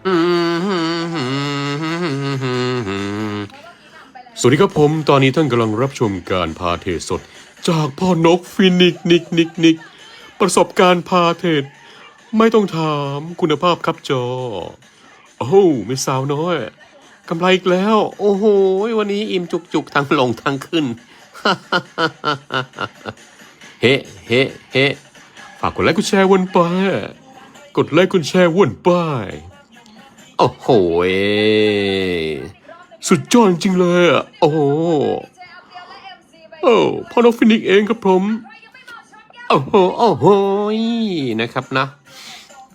สวัสดีครับผม ตอนนี้ท่านกำลังรับชมการพาเทศสด จากพ่อนกฟินิกนิกนิกนิกประสบการณ์พาเทศ ไม่ต้องถามคุณภาพครับจอ โอ้โหไม่สาวน้อยกำไรอีกแล้ว โอ้โห วันนี้อิ่มจุกจุกทั้งลงทั้งขึ้น เฮ้เฮ้เฮ้ฝากกดไลค์กดแชร์วนไป กดไลค์กดแชร์วนไป โอ้โห สุดยอดจริงเลยอะ โอ้โหโอ้พ่อนกฟินิกเองครับผม โอ้โห โอ้โห นะครับนะ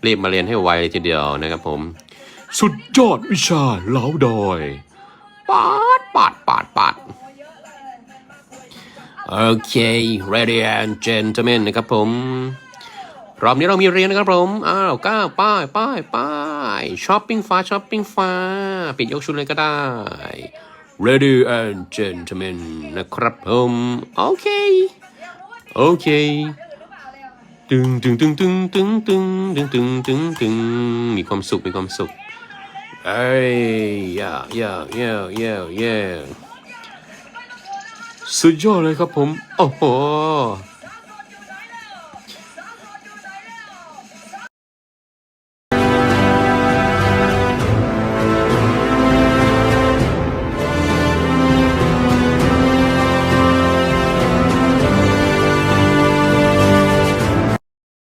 รีบมาเรียนให้ไวเลยทีเดียวนะครับผม สุดยอดวิชาเหลาดอย ปาด ปาด ปาด ปาดโอเค ready and gentlemen นะครับผม รอบนี้เรามีเรียนนะครับผม อ้าวก้าวป้ายป้ายป้ายช้อปปิ้งฟ้าช้อปปิ้งฟ้า ปิดยกชุดเลยก็ได้ ready and gentlemen นะครับผม โอเค โอเค ตึงตึงตึงตึงตึงตึงตึงตึงตึงตึงมีความสุข มีความสุขเอ้ยย่าย่าย่าย่าย่าสุดยอดเลยครับผม โอ้โห